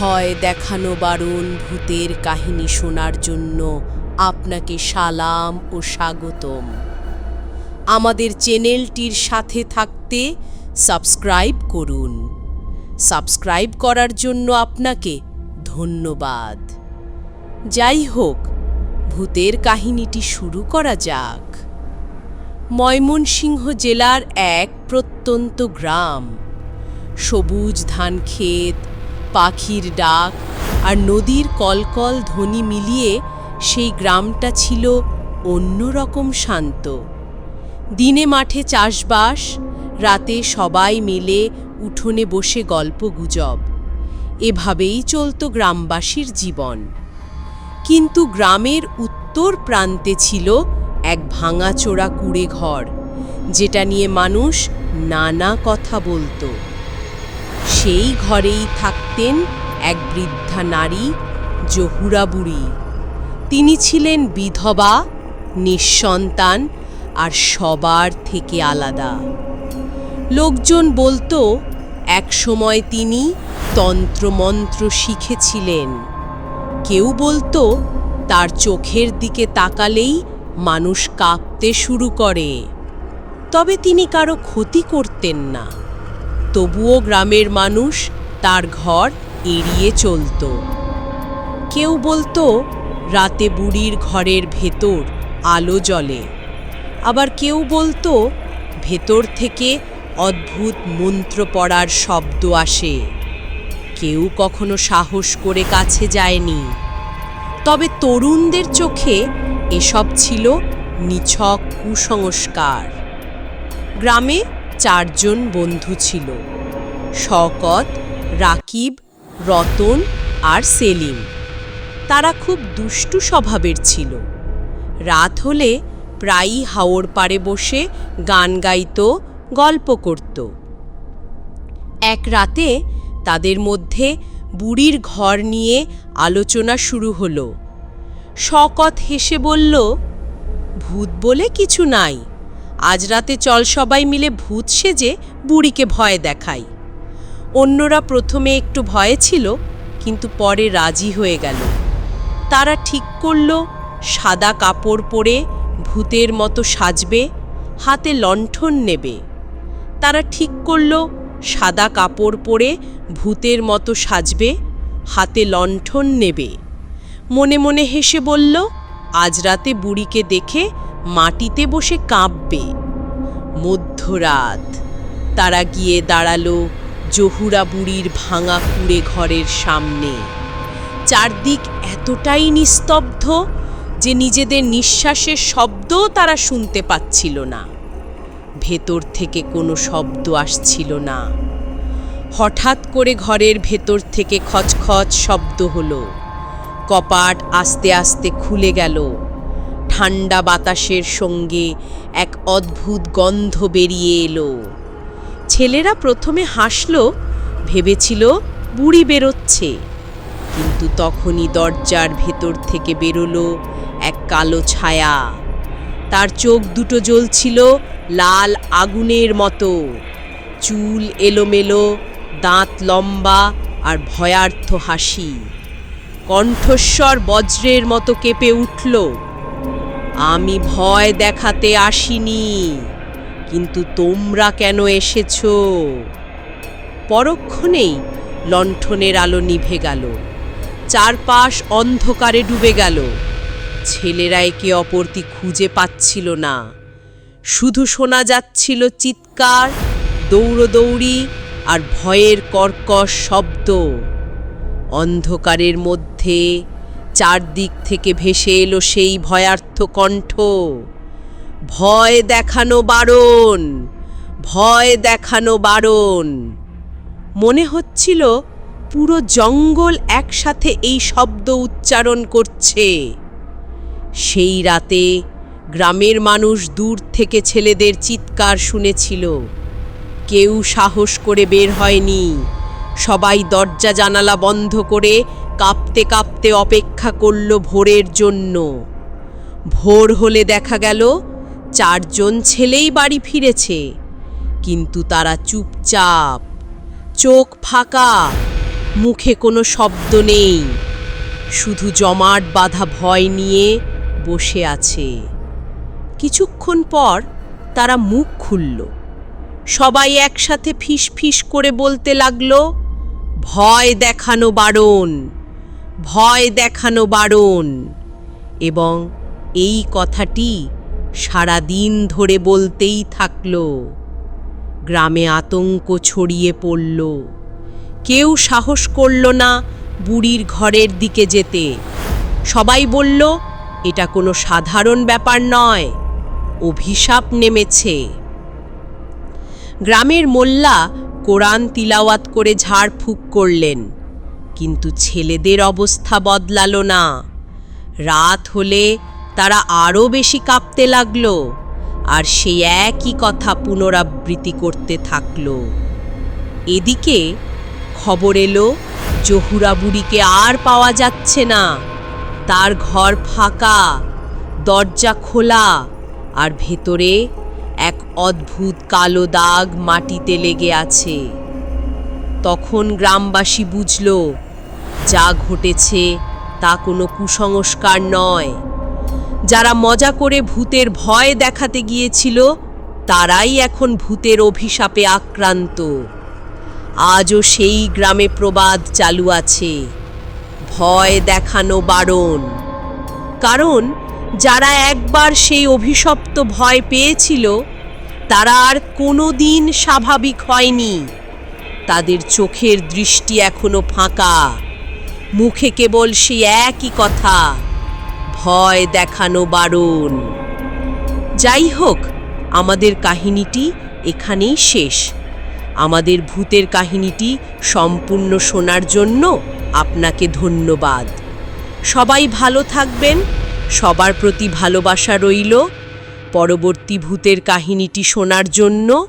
ভয় দেখানো বারণ ভূতের কাহিনী শোনার জন্য আপনাকে সালাম ও স্বাগতম। আমাদের চ্যানেলটির সাথে থাকতে সাবস্ক্রাইব করুন। সাবস্ক্রাইব করার জন্য আপনাকে ধন্যবাদ। যাই হোক, ভূতের কাহিনীটি শুরু করা যাক। ময়মনসিংহ জেলার এক প্রত্যন্ত গ্রাম। সবুজ ধান ক্ষেত পাখির ডাক আর নদীর কলকল ধ্বনি মিলিয়ে সেই গ্রামটা ছিল অন্যরকম শান্ত। দিনে মাঠে চাষবাস, রাতে সবাই মিলে উঠোনে বসে গল্প গুজব। এভাবেই চলত গ্রামবাসীর জীবন। কিন্তু গ্রামের উত্তর প্রান্তে ছিল এক ভাঙাচোরা কুড়ে ঘর যেটা নিয়ে মানুষ নানা কথা বলতো। সেই ঘরেই থাকতেন এক বৃদ্ধা নারী, জহুরা বুড়ি। তিনি ছিলেন বিধবা, নিঃসন্তান আর সবার থেকে আলাদা। লোকজন বলতো, এক সময় তিনি তন্ত্রমন্ত্র শিখেছিলেন। কেউ বলতো, তার চোখের দিকে তাকালেই মানুষ কাঁপতে শুরু করে। তবে তিনি কারও ক্ষতি করতেন না। তবুও গ্রামের মানুষ তার ঘর এড়িয়ে চলত। কেউ বলতো, রাতে বুড়ির ঘরের ভেতর আলো জ্বলে। আবার কেউ বলতো, ভেতর থেকে অদ্ভুত মন্ত্র পড়ার শব্দ আসে। কেউ কখনো সাহস করে কাছে যায়নি। তবে তরুণদের চোখে এসব ছিল নিছক কুসংস্কার। গ্রামে চারজন বন্ধু ছিল শকত রাকিব, রতন আর সেলিম। তারা খুব দুষ্টু স্বভাবের ছিল। রাত হলে প্রায়ই হাওড় পাড়ে বসে গান গাইত, গল্প করত। এক রাতে তাদের মধ্যে বুড়ির ঘর নিয়ে আলোচনা শুরু হলো। শকত হেসে বলল, ভূত বলে কিছু নাই। আজ রাতে চল সবাই মিলে ভূত সেজে বুড়িকে ভয় দেখাই। অন্যরা প্রথমে একটু ভয়ে ছিল, কিন্তু পরে রাজি হয়ে গেল। তারা ঠিক করল, সাদা কাপড় পরে ভূতের মতো সাজবে, হাতে লণ্ঠন নেবে। তারা ঠিক করল, সাদা কাপড় পরে ভূতের মতো সাজবে, হাতে লণ্ঠন নেবে। মনে মনে হেসে বলল, আজ রাতে বুড়িকে দেখে মাটিতে বসে কাঁপবে। মধ্যরাত, তারা গিয়ে দাঁড়াল জহুরা বুড়ির ভাঙা কুড়ে ঘরের সামনে। চারদিক এতটাই নিস্তব্ধ যে নিজেদের নিঃশ্বাসের শব্দও তারা শুনতে পাচ্ছিল না। ভেতর থেকে কোনো শব্দ আসছিল না। হঠাৎ করে ঘরের ভেতর থেকে খচখচ শব্দ হলো। কপাট আস্তে আস্তে খুলে গেল। ঠান্ডা বাতাসের সঙ্গে এক অদ্ভুত গন্ধ বেরিয়ে এলো। ছেলেরা প্রথমে হাসল, ভেবেছিল বুড়ি বেরোচ্ছে। কিন্তু তখনই দরজার ভেতর থেকে বেরোলো এক কালো ছায়া। তার চোখ দুটো জ্বলছিল লাল আগুনের মতো। চুল এলোমেলো, দাঁত লম্বা আর ভয়ার্থ হাসি। কণ্ঠস্বর বজ্রের মতো কেঁপে উঠল। আমি ভয় দেখাতে আসিনি। কিন্তু তোমরা কেন এসেছ? পরক্ষণেই লণ্ঠনের আলো নিভে গেল। চারপাশ অন্ধকারে ডুবে গেল। ছেলেরা একে অপরটি খুঁজে পাচ্ছিল না। শুধু শোনা যাচ্ছিল চিৎকার, দৌড়দৌড়ি আর ভয়ের কর্কশ শব্দ। অন্ধকারের মধ্যে চারদিক থেকে ভেসে এলো সেই ভয়ার্থ কণ্ঠ। ভয় দেখানো বারণ, ভয় দেখানো বারণ। মনে হচ্ছিল পুরো জঙ্গল একসাথে এই শব্দ উচ্চারণ করছে। সেই রাতে গ্রামের মানুষ দূর থেকে ছেলেদের চিৎকার শুনেছিল। কেউ সাহস করে বের হয়নি। সবাই দরজা জানালা বন্ধ করে কাঁপতে কাঁপতে অপেক্ষা করল ভোরের জন্য। ভোর হলে দেখা গেল, চারজন ছেলেই বাড়ি ফিরেছে। কিন্তু তারা চুপচাপ, চোখ ফাঁকা, মুখে কোনো শব্দ নেই। শুধু জমাট বাঁধা ভয় নিয়ে বসে আছে। কিছুক্ষণ পর তারা মুখ খুলল। সবাই একসাথে ফিস ফিস করে বলতে লাগল, ভয় দেখানো বারণ। ভয় দেখানো বারণ। এবং এই কথাটি সারা দিন ধরে বলতেই থাকল। গ্রামে আতঙ্ক ছড়িয়ে পড়ল। কেউ সাহস করল না বুড়ির ঘরের দিকে যেতে। সবাই বলল, এটা কোনো সাধারণ ব্যাপার নয়। অভিশাপ নেমেছে। গ্রামের মোল্লা কোরআন তিলাওয়াত করে ঝাড় ঝাড়ফুঁক করলেন। কিন্তু ছেলেদের অবস্থা বদলালো না। রাত হলে তারা আরও বেশি কাঁপতে লাগল আর সেই একই কথা পুনরাবৃত্তি করতে থাকল। এদিকে খবর এলো, জহুরা বুড়িকে আর পাওয়া যাচ্ছে না। তার ঘর ফাঁকা, দরজা খোলা আর ভেতরে এক অদ্ভুত কালো দাগ মাটিতে লেগে আছে। তখন গ্রামবাসী বুঝল যা ঘটেছে তা কোনো কুসংস্কার নয়। যারা মজা করে ভূতের ভয় দেখাতে গিয়েছিল, তারাই এখন ভূতের অভিশাপে আক্রান্ত। আজও সেই গ্রামে প্রবাদ চালু আছে। ভয় দেখানো বারণ। কারণ যারা একবার সেই অভিশপ্ত ভয় পেয়েছিল, তারা আর কোনো দিন স্বাভাবিক হয়নি। তাদের চোখের দৃষ্টি এখনও ফাঁকা। মুখে কেবল সেই একই কথা, ভয় দেখানো বারণ। যাই হোক, আমাদের কাহিনীটি এখানেই শেষ। আমাদের ভূতের কাহিনীটি সম্পূর্ণ শোনার জন্য আপনাকে ধন্যবাদ। সবাই ভালো থাকবেন, সবার প্রতি ভালোবাসা রইল। পরবর্তী ভূতের কাহিনীটি শোনার জন্য